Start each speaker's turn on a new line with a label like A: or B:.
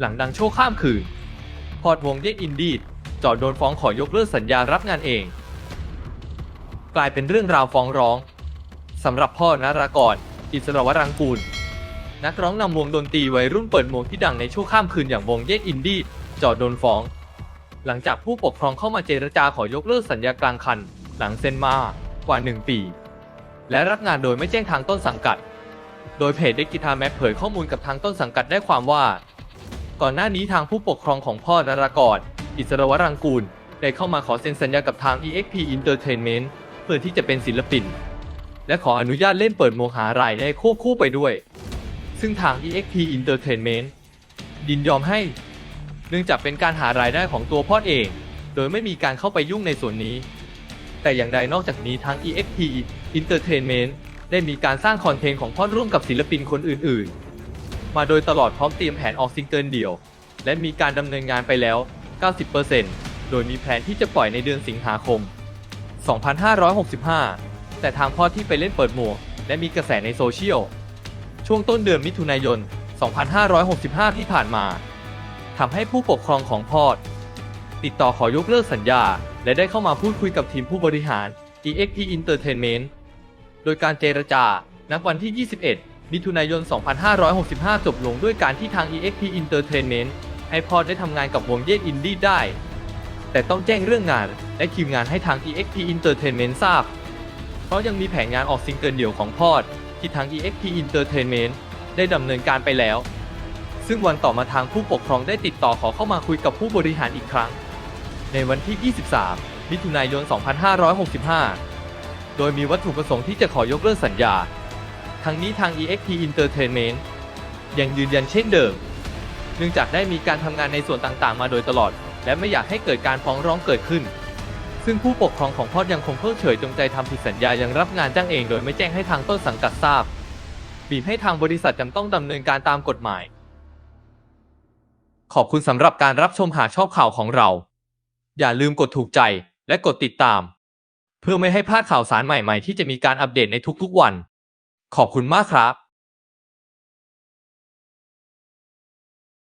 A: หลังดังโชว์ข้ามคืน พอร์ตวงเย็ดอินดีดจอดโดนฟ้องขอยกเลิกสัญญารับงานเอง กลายเป็นเรื่องราวฟ้องร้องสำหรับพ่อนารากร อิสระวรังกูล นักร้องนำวงดนตรีวัยรุ่นเปิดหมวกที่ดังในช่วงข้ามคืนอย่างวงเย็ดอินดี้จอดโดนฟ้อง หลังจากผู้ปกครองเข้ามาเจรจาขอยกเลิกสัญญากลางคัน หลังเซ็นมากว่า 1 ปี และรับงานโดยไม่แจ้งทางต้นสังกัด โดยเพจเด็กกีทาร์แมปเผยข้อมูลกับทางต้นสังกัดได้ความว่า ก่อนหน้านี้ทางผู้ปกครองของพ่อนารากรอิสรวรังกูล ได้เข้ามาขอเซ็นสัญญากับทาง EXP Entertainment เพื่อที่จะเป็นศิลปิน และขออนุญาตเล่นเปิดโมงหารายได้ควบคู่ไปด้วย ซึ่งทาง EXP Entertainment ยินยอมให้ เนื่องจากเป็นการหารายได้ของตัวพ่อเอง โดยไม่มีการเข้าไปยุ่งในส่วนนี้ แต่อย่างใดนอกจากนี้ทาง EXP Entertainment ได้มีการสร้างคอนเทนต์ของพ่อร่วมกับศิลปินคนอื่น ๆ มาโดยตลอดพร้อมเตรียมแผนออกซิงเกิลเดี่ยว และมีการดำเนินงานไปแล้ว 90%โดยมีแผนที่จะปล่อยในเดือนสิงหาคม 2565 แต่ทางพ่อที่ไปเล่นเปิดหมวก และมีกระแสในโซเชียล ช่วงต้นเดือนมิถุนายน 2565 ที่ผ่านมาทำให้ผู้ปกครองของพอดติดต่อขอยกเลิกสัญญา และได้เข้ามาพูดคุยกับทีมผู้บริหาร EXP Entertainment โดยการเจรจา นับวันที่ 21 มิถุนายน 2565 จบลงด้วยการที่ทาง EXP Entertainment ให้พอดได้ทำงานกับวงเยดอินดี้ได้ แต่ต้องแจ้งเรื่องงานและคิวงานให้ทาง EXP Entertainment ทราบ เพราะยังมีแผนงานออกซิงเกิลเดี่ยวของพอดที่ทาง EXP Entertainment ได้ดำเนินการไปแล้ว ซึ่งวันต่อมาทางผู้ปกครองได้ติดต่อขอเข้ามาคุยกับผู้บริหารอีกครั้ง ในวันที่ 23 มิถุนายน 2565 โดยมีวัตถุประสงค์ที่จะขอยกเลิกสัญญา ทั้งนี้ทาง EXP Entertainment ยังยืนยันเช่นเดิม เนื่องจากได้มีการทำงานในส่วนต่างๆ มาโดยตลอด และไม่อยากให้เกิดการฟ้องร้องเกิดขึ้น ซึ่งผู้ปกครองของพอดยังคงเพิกเฉยจงใจทำผิดสัญญายังรับงานจ้างเองโดยไม่แจ้งให้ทางต้นสังกัดทราบ บีบให้ทางบริษัทจำต้องดำเนินการตามกฎหมาย ขอบคุณสำหรับการรับชมหาชอบข่าวของเรา อย่าลืมกดถูกใจและกดติดตาม เพื่อไม่ให้พลาดข่าวสารใหม่ๆ ที่จะมีการอัปเดตในทุกๆวัน ขอบคุณมากครับ